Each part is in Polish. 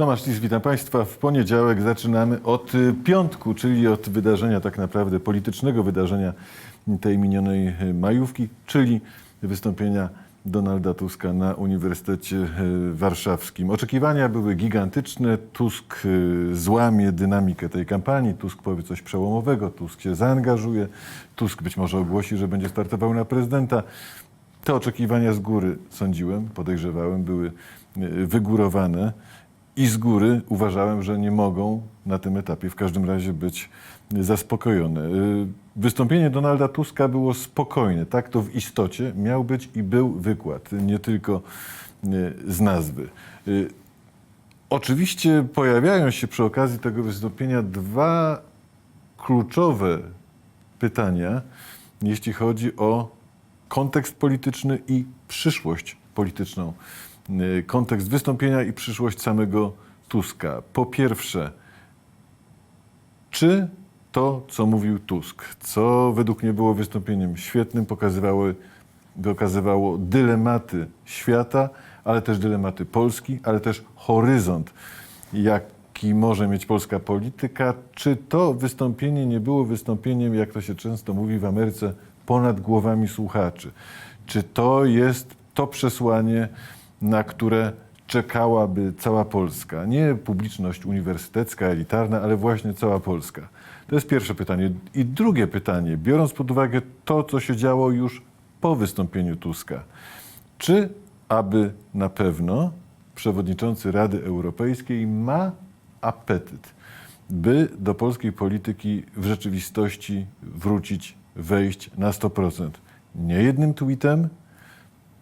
Tomasz Lis, witam Państwa. W poniedziałek zaczynamy od y, piątku, czyli od wydarzenia tak naprawdę politycznego wydarzenia tej minionej y, majówki, czyli wystąpienia Donalda Tuska na Uniwersytecie y, Warszawskim. Oczekiwania były gigantyczne. Tusk złamie dynamikę tej kampanii, Tusk powie coś przełomowego, Tusk się zaangażuje, Tusk być może ogłosi, że będzie startował na prezydenta. Te oczekiwania z góry, sądziłem, podejrzewałem, były wygórowane i z góry uważałem, że nie mogą na tym etapie w każdym razie być zaspokojone. Y, Wystąpienie Donalda Tuska było spokojne. Tak to w istocie miał być i był wykład, nie tylko y, z nazwy. Y, Oczywiście pojawiają się przy okazji tego wystąpienia dwa kluczowe pytania, jeśli chodzi o kontekst polityczny i przyszłość polityczną. Y, Kontekst wystąpienia i przyszłość samego Tuska. Po pierwsze, czy to, co mówił Tusk, co według mnie było wystąpieniem świetnym, pokazywało, pokazywało dylematy świata, ale też dylematy Polski, ale też horyzont, jaki może mieć polska polityka. Czy to wystąpienie nie było wystąpieniem, jak to się często mówi w Ameryce, ponad głowami słuchaczy? Czy to jest to przesłanie, na które czekałaby cała Polska? Nie publiczność uniwersytecka, elitarna, ale właśnie cała Polska. To jest pierwsze pytanie. I drugie pytanie, biorąc pod uwagę to, co się działo już po wystąpieniu Tuska, czy aby na pewno przewodniczący Rady Europejskiej ma apetyt, by do polskiej polityki w rzeczywistości wrócić, wejść na 100%? Nie jednym tweetem,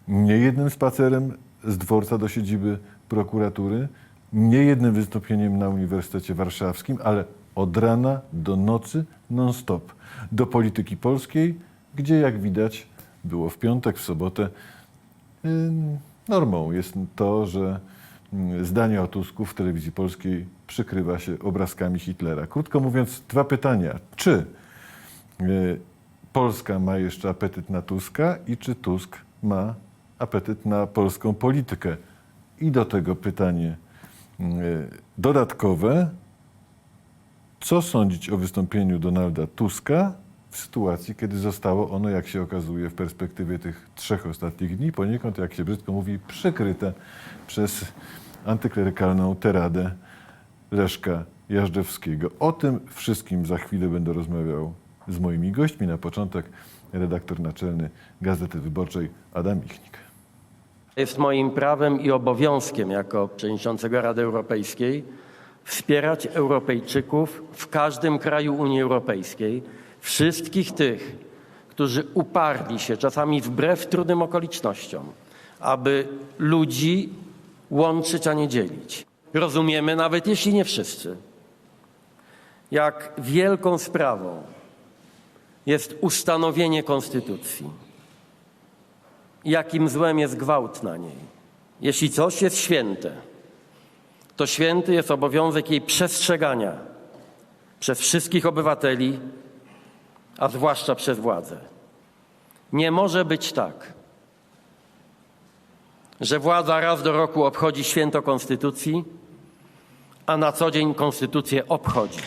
nie jednym spacerem z dworca do siedziby prokuratury, nie jednym wystąpieniem na Uniwersytecie Warszawskim, ale od rana do nocy non-stop do polityki polskiej, gdzie jak widać było w piątek, w sobotę normą jest to, że ym, zdanie o Tusku w telewizji polskiej przykrywa się obrazkami Hitlera. Krótko mówiąc, dwa pytania. Czy y, Polska ma jeszcze apetyt na Tuska i czy Tusk ma apetyt na polską politykę? I do tego pytanie y, dodatkowe. Co sądzić o wystąpieniu Donalda Tuska w sytuacji, kiedy zostało ono, jak się okazuje, w perspektywie tych trzech ostatnich dni, poniekąd, jak się brzydko mówi, przykryte przez antyklerykalną teradę Leszka Jażdżewskiego. O tym wszystkim za chwilę będę rozmawiał z moimi gośćmi. Na początek redaktor naczelny Gazety Wyborczej Adam Michnik. Jest moim prawem i obowiązkiem jako przewodniczącego Rady Europejskiej wspierać Europejczyków w każdym kraju Unii Europejskiej, wszystkich tych, którzy uparli się, czasami wbrew trudnym okolicznościom, aby ludzi łączyć, a nie dzielić. Rozumiemy, nawet jeśli nie wszyscy, jak wielką sprawą jest ustanowienie konstytucji jakim złem jest gwałt na niej. Jeśli coś jest święte, to święty jest obowiązek jej przestrzegania przez wszystkich obywateli, a zwłaszcza przez władzę. Nie może być tak, że władza raz do roku obchodzi święto Konstytucji, a na co dzień Konstytucję obchodzi.